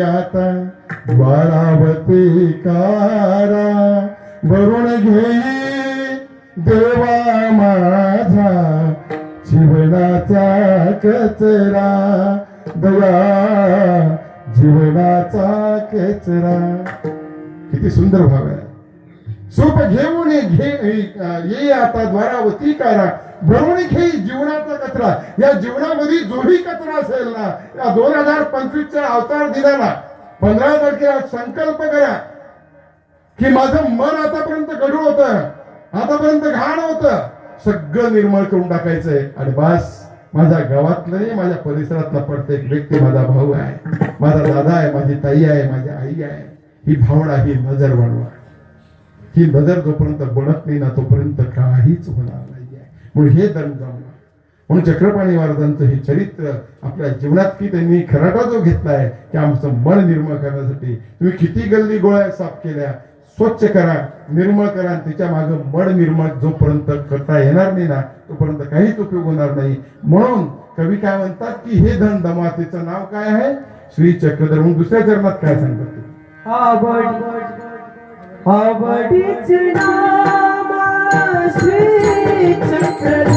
आता बाळावती कारा भरून घे देवा माझा जीवनाचा कचरा. दया जीवनाचा कचरा. किती सुंदर भाव आहे. सुख घेऊन ये घे ये आता द्वारावती कारा भरून घे जीवनाचा कचरा. या जीवनामध्ये जोही कचरा असेल ना या दोन हजार पंचवीसचा अवतार दिनाला पंधरा तारखेला संकल्प करा. की माझं मन आतापर्यंत गडू होत आतापर्यंत घाण होत. सगळं निर्मळ करून टाकायचंय. आणि बस माझ्या गावातलं माझ्या परिसरातला प्रत्येक व्यक्ती माझा भाऊ आहे. माझा दादा आहे माझी ताई आहे माझी आई आहे. ही भावना ही नजर वाढवा. ही नजर जोपर्यंत बनत नाही ना तोपर्यंत काहीच होणार नाहीये. म्हणून हे दंड जमलं म्हणून चक्रपाणी महाराजांचं हे चरित्र आपल्या जीवनात की त्यांनी खराटा जो घेतलाय की आमचं मन निर्मळ करण्यासाठी तुम्ही किती गल्ली गोळ्या साफ केल्या स्वच्छ करा निर्मळ करा आणि त्याच्यामागे मन निर्मळ जोपर्यंत करता येणार नाही ना तोपर्यंत काहीच उपयोग होणार नाही. म्हणून कवी काय म्हणतात की हे धन दमा त्याचं नाव काय आहे? श्री चक्रधर म्हणून दुसऱ्या चरणात काय सांगतात आवडीच नामा श्री चक्र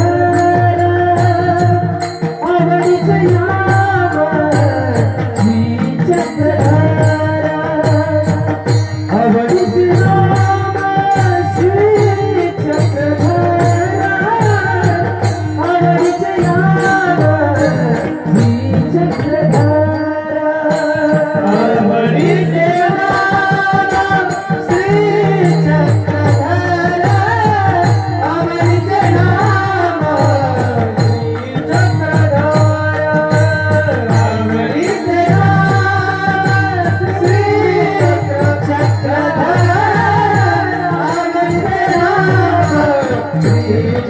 Krishna